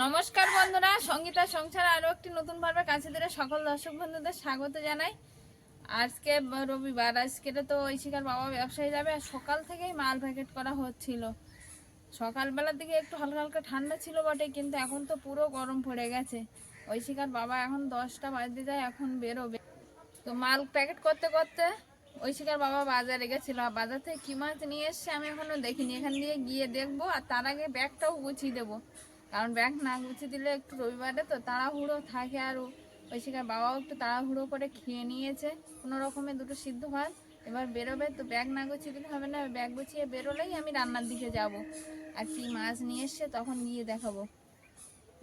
নমস্কার বন্ধুরা, সঙ্গীতা সংসার আরও একটি নতুন পর্বে কাছে ধরে সকল দর্শক বন্ধুদের স্বাগত জানাই। আজকে রবিবার আজকে তো ঐশিকার বাবা ব্যবসায়ী যাবে আর সকাল থেকেই মাল প্যাকেট করা হচ্ছিল। সকালবেলার দিকে একটু হালকা হালকা ঠান্ডা ছিল বটে, কিন্তু এখন তো পুরো গরম পড়ে গেছে। ঐশিকার বাবা এখন দশটা বাজতে যায়, এখন বেরোবে। তো মাল প্যাকেট করতে করতে ঐশিকার বাবা বাজারে গেছিল। আর বাজার থেকে কী মাছ নিয়ে এসছে আমি এখনও দেখিনি। এখান দিয়ে গিয়ে দেখব আর তার আগে ব্যাগটাও গুছিয়ে দেবো। কারণ ব্যাগ না গুছিয়ে দিলে একটু রবিবারে তো তাড়াহুড়ো থাকে আর ঐশিকার বাবাও একটু তাড়াহুড়ো করে খেয়ে নিয়েছে। কোনো রকমে দুটো সিদ্ধ ভাত, এবার বেরোবে তো ব্যাগ না গুছিয়ে দিলে হবে না ব্যাগ গুছিয়ে বেরোলেই আমি রান্নার দিকে যাব। আর কি মাছ নিয়ে এসছে তখন গিয়ে দেখাবো।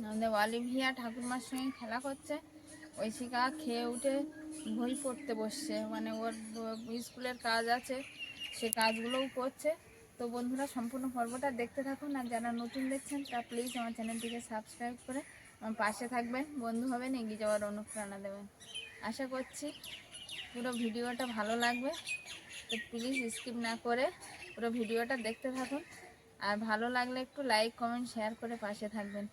আমাদের অলিভিয়া ঠাকুরমার সঙ্গে খেলা করছে। ওই ঐশিকা খেয়ে উঠে বই পড়তে বসছে। মানে ওর স্কুলের কাজ আছে, সে কাজগুলোও করছে। তো বন্ধুরা, সম্পূর্ণ পর্বটা দেখতে থাকুন আর যারা নতুন দেখছেন, তা প্লিজ আমার চ্যানেলটিকে সাবস্ক্রাইব করে আমার পাশে থাকবেন। বন্ধু হবেন, এগিয়ে যাওয়ার অনুপ্রেরণা দেবেন। আশা করছি পুরো ভিডিওটা ভালো লাগবে। তো প্লিজ স্কিপ না করে পুরো ভিডিওটা দেখতে থাকুন। আর ভালো লাগলে একটু লাইক কমেন্ট শেয়ার করে পাশে থাকবেন।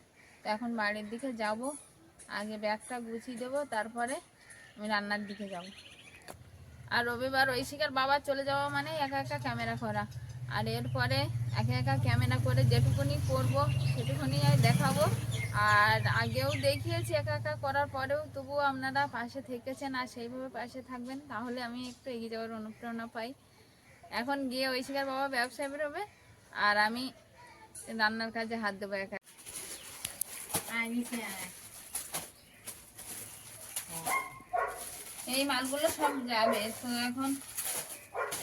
তো এখন বাড়ির দিকে যাব। আগে ব্যাগটা গুছিয়ে দেবো, তারপরে আমি রান্নার দিকে যাব। আর রবিবার ঐশিকার বাবা চলে যাওয়া মানে একা একা ক্যামেরা করা। আর এরপরে একা একা ক্যামেরা করে যেটুকুনি করব সেটুকুনি আমি দেখাবো। আর আগেও দেখিয়েছি একা একা করার পরেও তবুও আপনারা পাশে থেকেছেন আর সেইভাবে পাশে থাকবেন তাহলে আমি একটু এগিয়ে যাওয়ার অনুপ্রেরণা পাই। এখন গিয়ে ঐশিকার বাবা ব্যবসায় বেরোবে আর আমি রান্নার কাজে হাত দেবো একা। এই মালগুলো সব যাবে তো এখন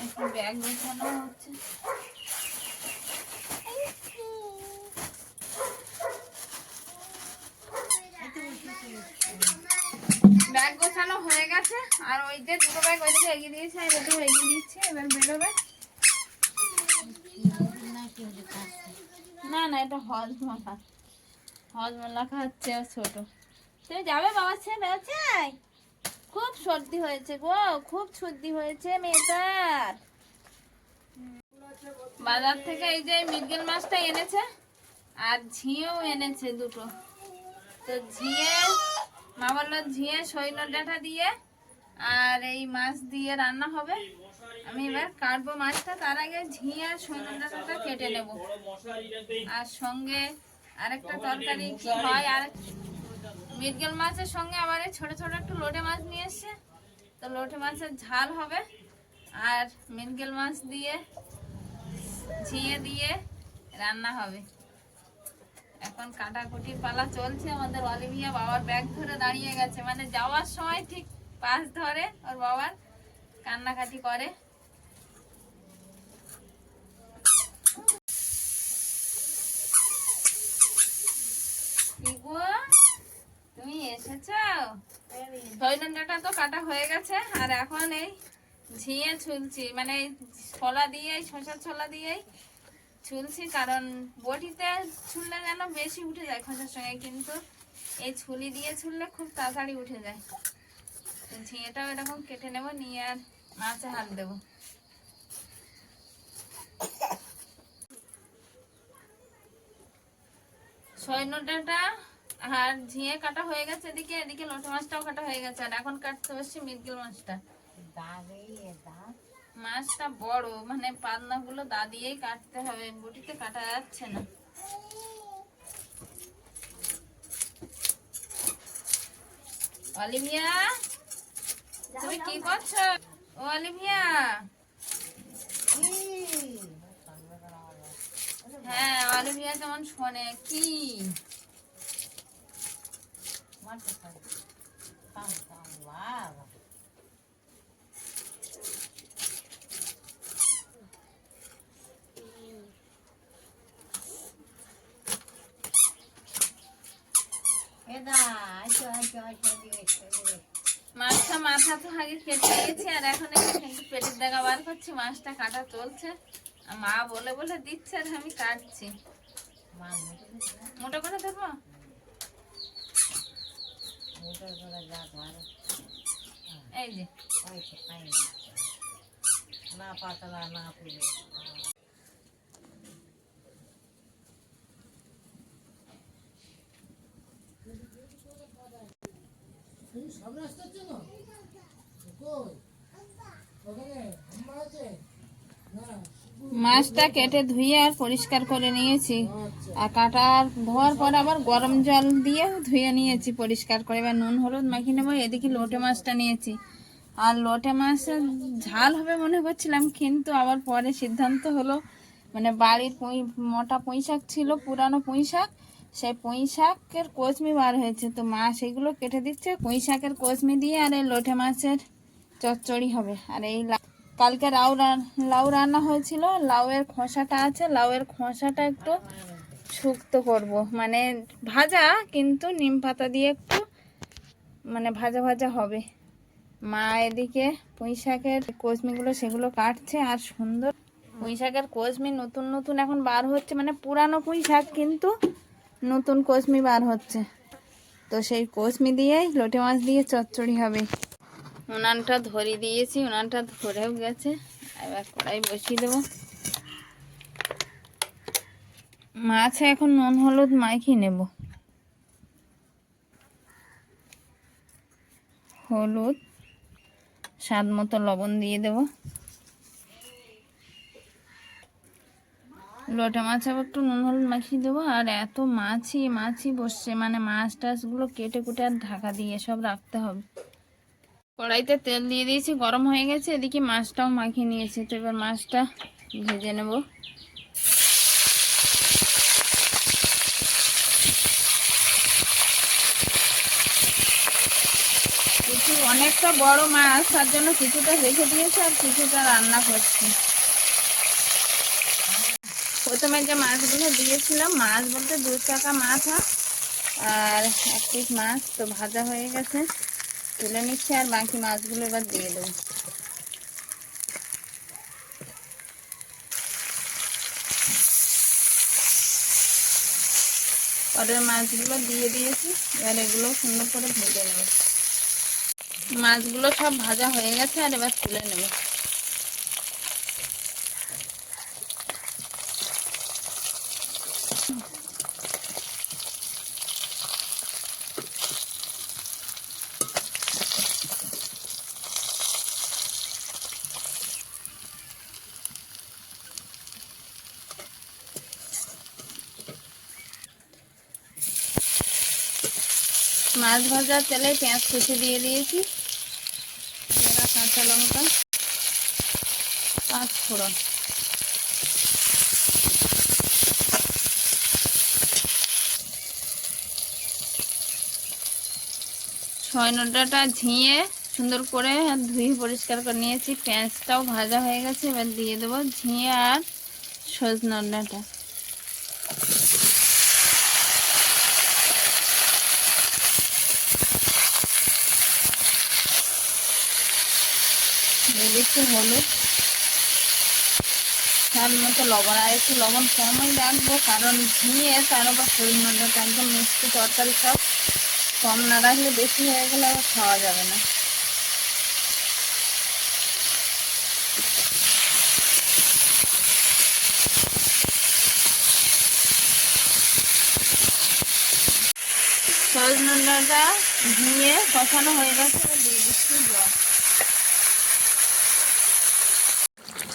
একটু ব্যাগ গোছানো হচ্ছে। ব্যাগ গোছানো হয়ে গেছে, আর ওই যে দুটো ব্যাগ ওইদিকে এগিয়ে দিয়েছে, আর এটাও এগিয়ে দিচ্ছে, এবার বেরোবে। না না, এটা হজমলা হজমলা খাচ্ছে ছোট। তুমি যাবে বাবার ছেলে আছে খুব সর্দি হয়েছে গো, খুব সর্দি হয়েছে মেয়েটার। বাজার থেকে এই যে মৃগেল মাছটা এনেছে আর ঝিঁয়েও এনেছে দুটো। তো ঝিঁয়ে, মা বলল ঝিঁয়ে সৈন্য ডাঁটা দিয়ে আর এই মাছ দিয়ে রান্না হবে। আমি এবার কাটবো মাছটা, তার আগে ঝিঁয়ে আর সৈন্য ডাঁটাটা কেটে নেব। আর সঙ্গে আরেকটা তরকারি কি হয়, আর মৃগেল মাছের সঙ্গে আবার ছোট ছোট একটু লোটে মাছ নিয়ে এসছে। তো লোটে মাছের ঝাল হবে। আর মৃগেল মাছ দিয়ে, ঝিঁয়ে দিয়ে রান্না হবে। এখন কাটাকুটির পালা চলছে। আমাদের অলিভিয়া বাবার ব্যাগ ধরে দাঁড়িয়ে গেছে। মানে যাওয়ার সময় ঠিক পাশ ধরে ওর বাবার কান্নাকাটি করে কি গো তুমি এসেছ ধৈর্যটা তো কাটা হয়ে গেছে, আর এখন এই ঝিয়ে ছুলছি মানে ছোলা দিয়ে শশার ছোলা দিয়েই ছুলছি, কারণ বটিতে ছুললে যেন বেশি উঠে যায় খোঁচার সঙ্গে, কিন্তু এই ছুলি দিয়ে ছুললে খুব তাড়াতাড়ি উঠে যায়। তো ঝিঁয়েটাও এরকম কেটে নেব, নিয়ে আর মাছে হাত দেবো। সৈন্যটা আর ঝিঁয়ে কাটা হয়ে গেছে এদিকে এদিকে লোটো মাছটাও কাটা হয়ে গেছে। আর এখন কাটতে বসছি মৃগেল মাছটা। মাছটা বড় মানে পাতনা গুলো দা দিয়েই কাটতে হবে বটিতে কাটা যাচ্ছে না। অলিভিয়া তুমি কি করছ? ও অলিভিয়া। হ্যাঁ অলিভিয়া কেমন শোনে কি? মাছটা মাথা তো আগে কেটে দিয়েছি আর এখন একটু পেটের দেখা বার করছি, মাছটা কাটা চলছে। মা বলে বলে দিচ্ছে আর আমি কাটছি। মোটা করে দেবো? এই যে। না, পাতলা না পুলে মাছটা কেটে ধুয়ে আর পরিষ্কার করে নিয়েছি। আর কাটা ধোয়ার পর আবার গরম জল দিয়ে ধুয়ে নিয়েছি পরিষ্কার করে। এবার নুন, হলুদ মাখিয়ে নেব, এদিকে লোটে মাছটা নিয়েছি। আর লোটে মাছের ঝাল হবে মনে করছিলাম, কিন্তু আবার পরে সিদ্ধান্ত হলো মানে বাড়ির পুঁই, মোটা পুঁই শাক ছিল, পুরানো পুঁই শাক, সেই পুঁই শাকের কোচমি বার হয়েছে। তো মা সেগুলো কেটে দিচ্ছে, পুঁই শাকের কোচমি দিয়ে আর এই লোটে মাছের চচ্চড়ি হবে। আর এই কালকে লাউ লাউ রান্না হয়েছিল, লাউয়ের খোসাটা আছে, লাউয়ের খোসাটা একটু শুক্ত করব। মানে ভাজা, কিন্তু নিম পাতা দিয়ে একটু মানে ভাজা ভাজা হবে। মা এদিকে পুঁই শাকের সেগুলো কাটছে, আর সুন্দর পুঁই শাকের নতুন নতুন এখন বার হচ্ছে। মানে পুরানো পুঁই শাক, কিন্তু নতুন কোচমি বার হচ্ছে। তো সেই কোচমি দিয়েই লোটে মাছ দিয়ে চচ্চড়ি হবে। উনানটা ধরে দিয়েছি, উনানটা ধরেও গেছে। এবার কড়াই বসিয়ে দেবো। মাছে এখন নুন, হলুদ মাখিয়ে নেব। হলুদ, স্বাদ মতো লবণ দিয়ে দেব। লোটা মাছ আবার একটু নুন, হলুদ মাখিয়ে দেবো। আর এত মাছই মাছই বসছে মানে মাছ টাছগুলো কেটে কুটে আর ঢাকা দিয়ে সব রাখতে হবে। কড়াইতে তেল দিয়ে দিয়েছি, গরম হয়ে গেছে, এদিকে মাছটাও মাখিয়ে নিয়েছি। তো এবার মাছটা ভেজে নেব। কিছু অনেকটা বড় মাছ, তার জন্য কিছুটা রেখে দিয়েছি আর কিছুটা রান্না করছি। প্রথমে যে মাছগুলো দিয়েছিলাম, মাছ বলতে দু চাকা মাথা আর এক পিস মাছ, তো ভাজা হয়ে গেছে। তুলে নিচ্ছি আর বাকি মাছগুলো এবার দিয়ে দেবো। পরের মাছগুলো দিয়ে দিয়েছি, এবার এগুলো সুন্দর করে ভেজে নেব। মাছগুলো সব ভাজা হয়ে গেছে আর এবার তুলে নেব। মাছ ভাজার তেলে পেঁয়াজ কুচি দিয়ে দিয়েছি। পেঁয়াজ, কাঁচা লঙ্কা, পাঁচ ফোড়ন। ছয় নটাটা ঝিঁয়ে সুন্দর করে ধুয়ে পরিষ্কার করে নিয়েছি। পেঁয়াজটাও ভাজা হয়ে গেছে, এবার দিয়ে দেবো ঝিঁয়ে আর সজনটাটা দিচ্ছি হলুদ। তার মতো লবণ, আর একটু লবণ কমই রাখব কারণ ঝিঙে তার উপর পরিমাণটা একদম মিষ্টি তরকারি সব কম না রাখলে বেশি হয়ে গেলে আবার খাওয়া যাবে না। সজনাটা ঝিঙে কষানো হয়ে গেছে দিয়ে দিচ্ছি জল।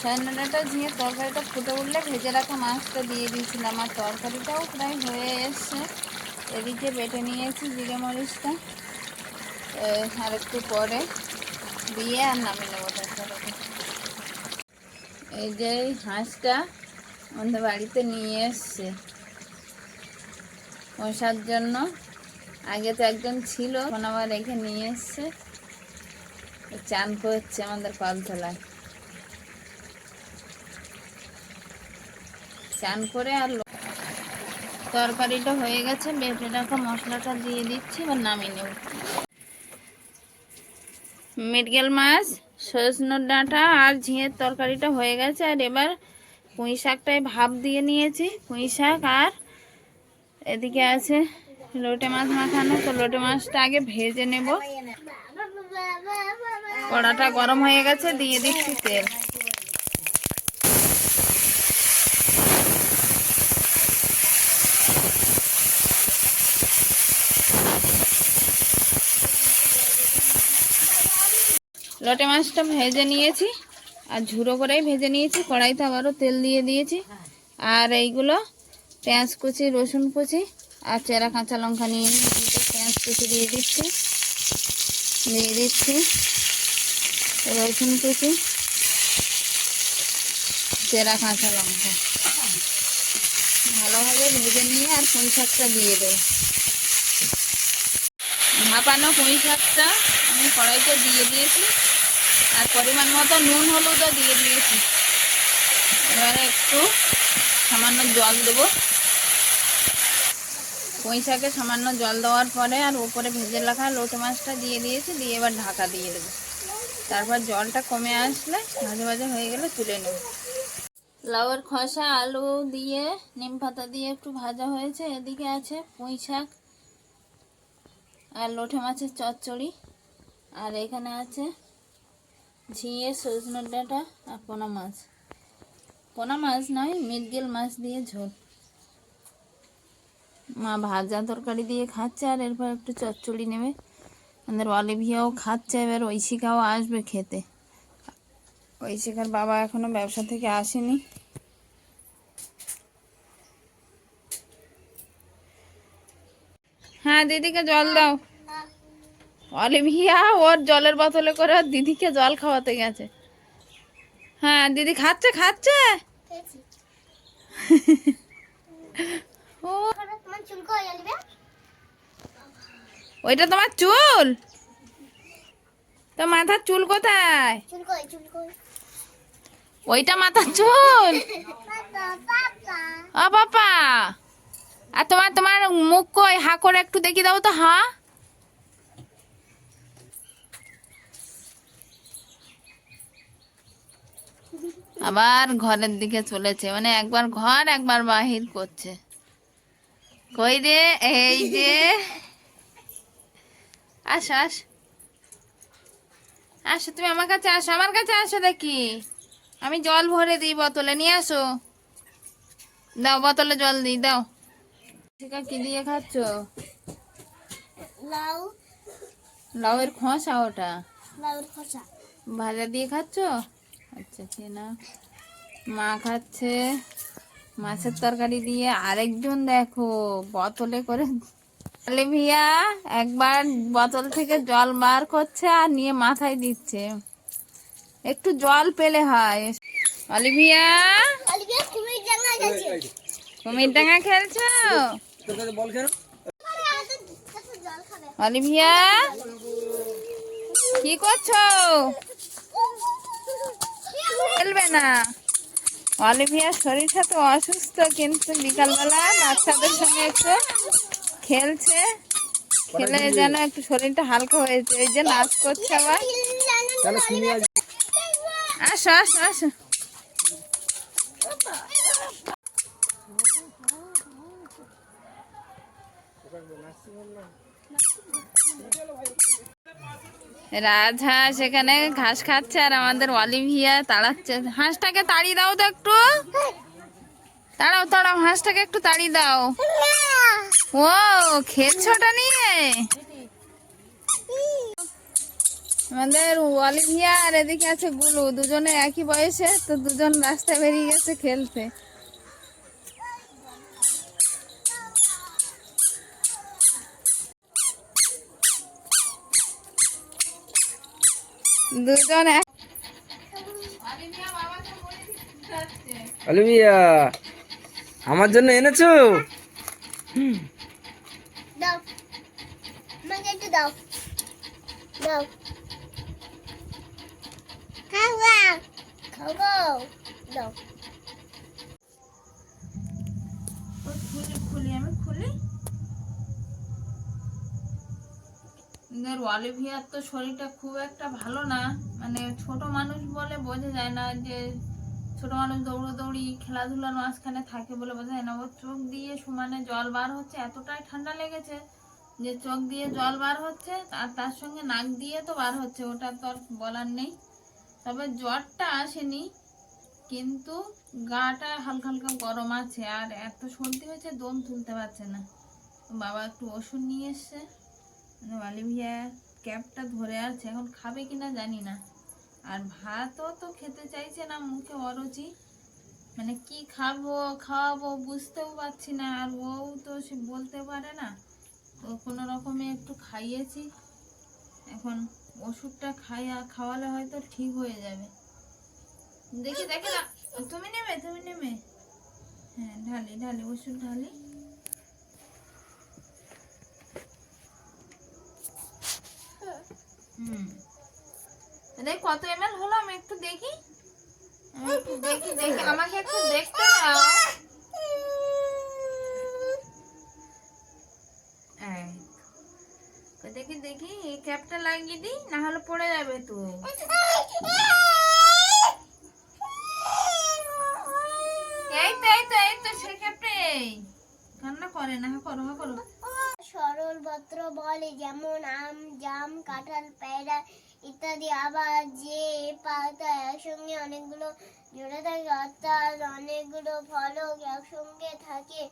সজনাটা ঝিঙে তরকারিটা ফুটে উঠলে ভেজে রাখা মাছটা দিয়ে দিয়েছিলাম আর তরকারিটাও প্রায় হয়ে এসছে। এদিকে বেটে নিয়েছি জিরে মরিচটা। আর একটু পরে দিয়ে আর নামিয়ে নেব তরকারিটা। এই যে হাঁসটা আমাদের বাড়িতে নিয়ে এসছে। পোষার জন্য। আগে তো একজন ছিল, এখন আবার রেখে নিয়ে এসছে। চান করছে আমাদের কলতলায় চান করে আর তরকারিটা হয়ে গেছে বেটে রাখা মশলাটা দিয়ে দিচ্ছি, এবার নামিয়ে নেব। মিটগেল মাছ সজনের ডাঁটা আর ঝিঙের তরকারিটা হয়ে গেছে, আর এবার পুঁই শাকটায় ভাপ দিয়ে নিয়েছি, পুঁই শাক আর এদিকে আছে লোটে মাছ মাখানো, তো লোটে মাছটা আগে ভেজে নেব। কড়াটা গরম হয়ে গেছে, দিয়ে দিচ্ছি তেল। লটে মাছটা ভেজে নিয়েছি। আর ঝুড়ো করেই ভেজে নিয়েছি। কড়াইতে আবারও তেল দিয়ে দিয়েছি। আর এইগুলো পেঁয়াজ কুচি, রসুন কুচি আর চেরা কাঁচা লঙ্কা নিয়ে পেঁয়াজ কুচি দিয়ে দিচ্ছি। দিয়ে দিচ্ছি রসুন কুচি, চেরা কাঁচা লঙ্কা। ভালোভাবে ভেজে নিয়ে আর পুঁই শাকটা দিয়ে দেবো। ভাপানো পুঁই শাকটা আমি কড়াইতে দিয়ে দিয়েছি। আর পরিমাণ মতো নুন, হলুদও দিয়ে দিয়েছি। এবারে একটু সামান্য জল দেবো। পুঁই শাকে সামান্য জল দেওয়ার পরে আর উপরে ভেজে রাখা লোটে মাছটা দিয়ে দিয়েছি, দিয়ে এবার ঢাকা দিয়ে দেবো। তারপর জলটা কমে আসলে ভাজা ভাজা হয়ে গেলে তুলে নেব। লাউয়ের খসা, আলু দিয়ে, নিম পাতা দিয়ে একটু ভাজা হয়েছে, এদিকে আছে পুঁই শাক আর লোটে মাছের চচ্চড়ি। আর এখানে আছে ঝিঙে সজনের ডাঁটা আর পোনা মাছ। পোনা মাছ নয় মৃগেল মাছ দিয়ে ঝোল। মা ভাজা তরকারি দিয়ে খাচ্ছে আর এরপর একটু চচ্চড়ি নেবে। আমাদের অলিভিয়াও খাচ্ছে, এবার ঐশিকাও আসবে খেতে। ঐশিকার বাবা এখনও ব্যবসা থেকে আসেনি। হ্যাঁ দিদিকে জল দাও। অলিভিয়া ওর জলের বোতলে করে দিদিকে জল খাওয়াতে গেছে। হ্যাঁ দিদি খাচ্ছে খাচ্ছে? ওইটা তোমার চুল? তো মাথার চুল কোথায়? ওইটা মাথার চুল? ও বাবা। আর তোমার তোমার মুখ কই? হা একটু দেখি দাও তো, হা? আবার ঘরের দিকে চলেছে। মানে একবার ঘর একবার বাহির করছে। কই রে? এই যে। আস আস। আসো তুমি আমার কাছে আসো আমার কাছে আসো দেখি। আমি জল ভরে দিই বোতলে নিয়ে আসো। দাও বোতলে জল দিই দাও। কি দিয়ে খাচ্ছ? লাউ। লাউয়ের খোসা ওটা? খোসা। ভাজা দিয়ে খাচ্ছ? আচ্ছা খেয়ে না। মা খাচ্ছে। মাছের তরকারি দিয়ে আরেকজন দেখো, বোতলে করে অলিভিয়া একবার বোতল থেকে জল বার করছে আর নিয়ে মাথায় দিচ্ছে। একটু জল পেলে হয়। অলিভিয়া কুমির ডাঙা খেলছো? অলিভিয়া কি করছ? না। অলিভিয়ার শরীরটা তো অসুস্থ কিন্তু বিকালবেলা বাচ্চাদের সঙ্গে একটু খেলছে। খেলে যেন একটু শরীরটা হালকা হয়েছে এই যে নাচ করছে আবার। আসো আসো আসো। রাজহাঁস এখানে ঘাস খাচ্ছে আর আমাদের অলিভিয়া তাড়াচ্ছে। হাঁসটাকে তাড়ি দাও তো একটু। তাড়াও তাড়াও, হাঁসটাকে একটু তাড়ি দাও। ও খেলছো ওটা নিয়ে। আমাদের অলিভিয়া আর এদিকে আছে গুলু। দুজনে একই বয়সে, তো দুজন রাস্তায় বেরিয়ে গেছে খেলতে। দুজন অলিভিয়া আমার জন্য এনেছো? দাও। দাও। দাও। খাওয়া খাব দাও। এদের অলিভিয়ার তো শরীরটা খুব একটা ভালো না। মানে ছোট মানুষ বলে বোঝা যায় না যে, ছোট মানুষ দৌড়োদৌড়ি খেলাধুলার মাঝখানে থাকে বলে বোঝা যায় না। ওর চোখ দিয়ে সমানে জল বার হচ্ছে, এতটাই ঠান্ডা লেগেছে যে চোখ দিয়ে জল বার হচ্ছে, আর তার সঙ্গে নাক দিয়ে তো বার হচ্ছে ওটা তো আর বলার নেই। তবে জ্বরটা আসেনি, কিন্তু গাটা হালকা হালকা গরম আছে, আর এত সর্দি হয়েছে, দম তুলতে পারছে না। বাবা একটু ওষুধ নিয়ে এসছে। অলিভিয়া ক্যাপটা ধরে আছে এখন খাবে কিনা জানি না। আর ভাতও তো খেতে চাইছে না মুখে অরুচি। মানে কি খাব, খাওয়াবো বুঝতেও পারছি না, আর ও তো সে বলতে পারে না। তো কোনো রকমে একটু খাইয়েছি। এখন ওষুধটা খাইয়া খাওয়ালে হয়তো ঠিক হয়ে যাবে। দেখি দেখি না, তুমি নেবে তুমি নেবে। হ্যাঁ ঢালি ঢালি, ওষুধ ঢালি। হুম। দেখ, কত এম হলো? আমি একটু দেখি। দেখি দেখি। আমাকে একটু দেখতে দেখি দেখি। এই ক্যাপটা লাগিয়ে দিই, না হলে পড়ে যাবে তো এই তো এই তো এই তো সে ক্যাপটা এই। কান্না করে, না হ্যাঁ করো হ্যাঁ করো। সরল পত্র বলে, যেমন আম, জাম, কাঁঠাল পেয়ারা ইত্যাদি। আবার যে পাতা একসঙ্গে অনেকগুলো জুড়ে থাকে, অর্থাৎ অনেকগুলো ফলক একসঙ্গে থাকে,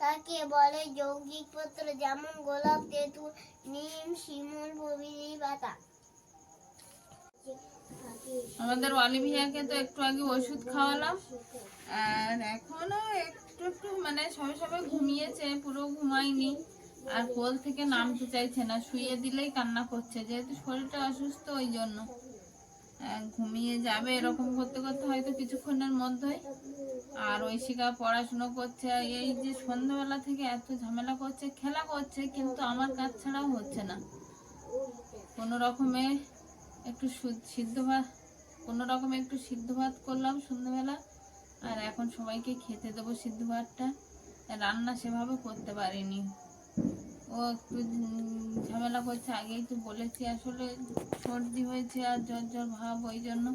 তাকে বলে যৌগিক পত্র, যেমন গোলাপ, তেঁতুল, নিম, শিমুল, প্রভৃতি পাতা। আমাদের অলিভিয়াকে তো একটু আগে ওষুধ খাওয়ালাম, আর এখনও একটু একটু মানে সবে সবে ঘুমিয়েছে, পুরো ঘুমায়নি। আর কোল থেকে নামতে চাইছে না শুয়ে দিলেই কান্না করছে যেহেতু শরীরটা অসুস্থ ওই জন্য। আহ, ঘুমিয়ে যাবে এরকম করতে করতে হয়তো কিছুক্ষণের মধ্যেই। আর ঐশিকা পড়াশুনো করছে এই যে সন্ধ্যাবেলা থেকে এত ঝামেলা করছে খেলা করছে কিন্তু আমার কাজ ছাড়াও হচ্ছে না। কোনো রকমে একটু সিদ্ধ ভাত কোনো রকমে একটু সিদ্ধ ভাত করলাম সন্ধ্যাবেলা আর এখন সবাইকে খেতে দেবো সিদ্ধ ভাতটা। রান্না সেভাবে করতে পারিনি। ও একটু ঝামেলা করছে, আগেই তো বলেছি আসলে সর্দি হয়েছে আর জ্বর জ্বর ভাব, ওই জন্য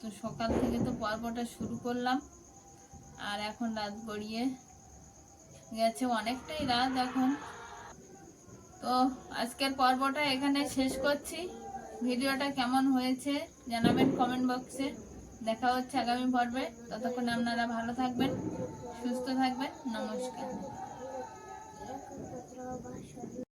তো সকাল থেকে তো পর্বটা শুরু করলাম। আর এখন রাত গড়িয়ে গেছে অনেকটাই রাত এখন। তো আজকের পর্বটা এখানে শেষ করছি। ভিডিওটা কেমন হয়েছে জানাবেন কমেন্ট বক্সে দেখা হচ্ছে আগামী পর্বে। ততক্ষণ আপনারা ভালো থাকবেন, সুস্থ থাকবেন। নমস্কার। ভালোবাসা।